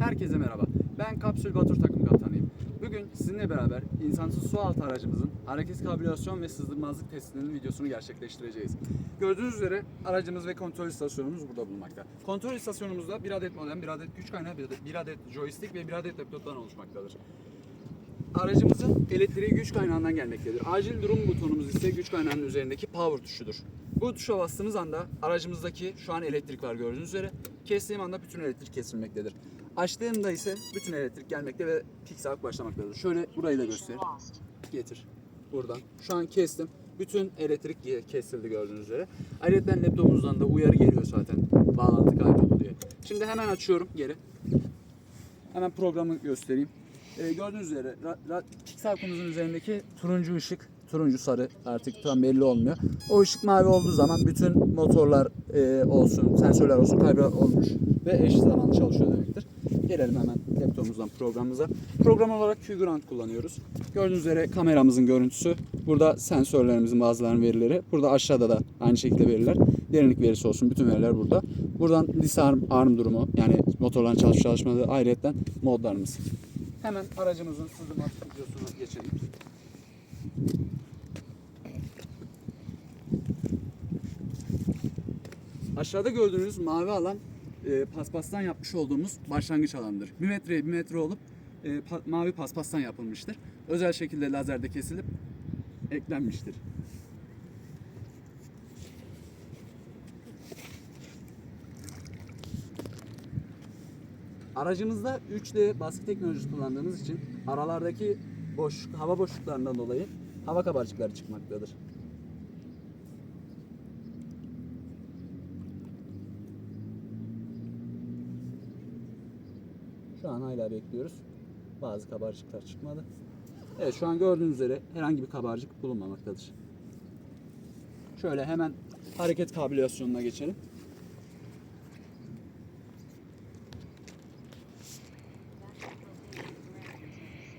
Herkese merhaba. Ben Kapsül Batur takım kaptanıyım. Bugün sizinle beraber insansız su altı aracımızın hareket kabiliyasyon ve sızdırmazlık testinin videosunu gerçekleştireceğiz. Gördüğünüz üzere aracımız ve kontrol istasyonumuz burada bulunmakta. Kontrol istasyonumuzda bir adet modem, bir adet güç kaynağı, bir adet, bir adet joystick ve bir adet laptoptan oluşmaktadır. Aracımızın elektriği güç kaynağından gelmektedir. Acil durum butonumuz ise güç kaynağının üzerindeki power tuşudur. Bu tuşa bastığımız anda aracımızdaki şu an elektrik var gördüğünüz üzere. Kestiğim anda bütün elektrik kesilmektedir. Açtığımda ise bütün elektrik gelmekte ve piksel başlamaktadır. Şöyle burayı da göstereyim. Getir. Buradan. Şu an kestim. Bütün elektrik kesildi gördüğünüz üzere. Ayrıca laptopumuzdan da uyarı geliyor zaten. Bağlantı kayboldu diye. Şimdi hemen açıyorum geri. Hemen programı göstereyim. Ee, gördüğünüz üzere konumuzun üzerindeki turuncu ışık, turuncu sarı artık tam belli olmuyor. O ışık mavi olduğu zaman bütün motorlar e, olsun, sensörler olsun kaybolmuş ve eş zamanlı çalışıyor demektir. Gelelim hemen laptopumuzdan programımıza. Program olarak Figurant kullanıyoruz. Gördüğünüz üzere kameramızın görüntüsü. Burada sensörlerimizin bazılarının verileri. Burada aşağıda da aynı şekilde veriler. Derinlik verisi olsun. Bütün veriler burada. Buradan disarm arm durumu yani motorların çalışıp çalışmadığı ayrıyetten modlarımız. Hemen aracımızın sızma videosuna geçelim. Aşağıda gördüğünüz mavi alan e, paspastan yapmış olduğumuz başlangıç alanıdır. Bir metreye bir metre olup e, pa- mavi paspastan yapılmıştır. Özel şekilde lazerde kesilip eklenmiştir. Aracımızda 3D baskı teknolojisi kullandığımız için aralardaki boş hava boşluklarından dolayı hava kabarcıkları çıkmaktadır. Şu an hala bekliyoruz. Bazı kabarcıklar çıkmadı. Evet şu an gördüğünüz üzere herhangi bir kabarcık bulunmamaktadır. Şöyle hemen hareket kabiliyasyonuna geçelim.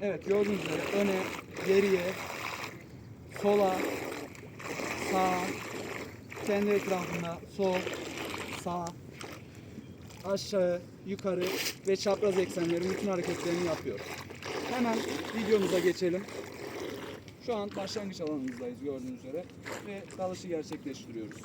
Evet gördüğünüz üzere öne, geriye, sola, sağa, kendi etrafında sol, sağ, aşağı, yukarı ve çapraz eksenlerin bütün hareketlerini yapıyor. Hemen videomuza geçelim. Şu an başlangıç alanımızdayız gördüğünüz üzere ve dalışı gerçekleştiriyoruz.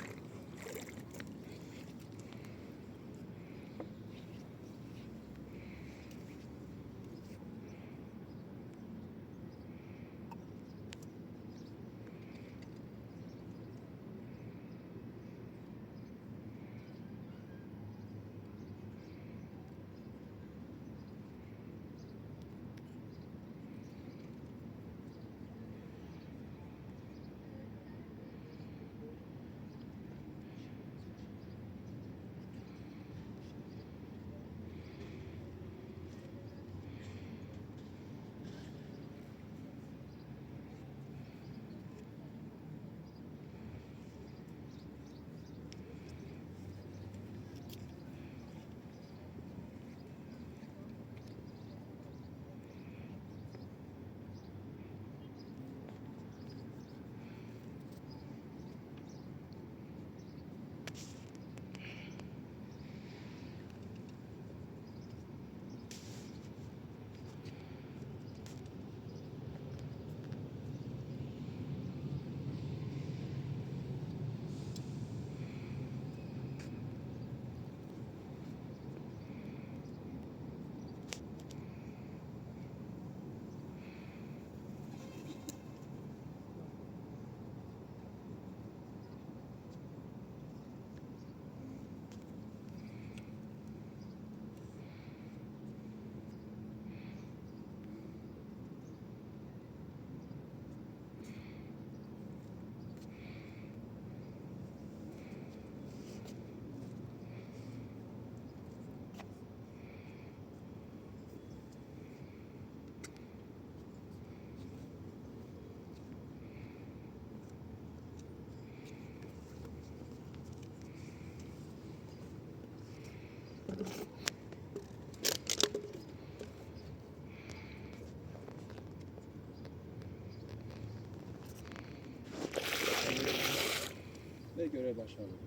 Ve görev başladı.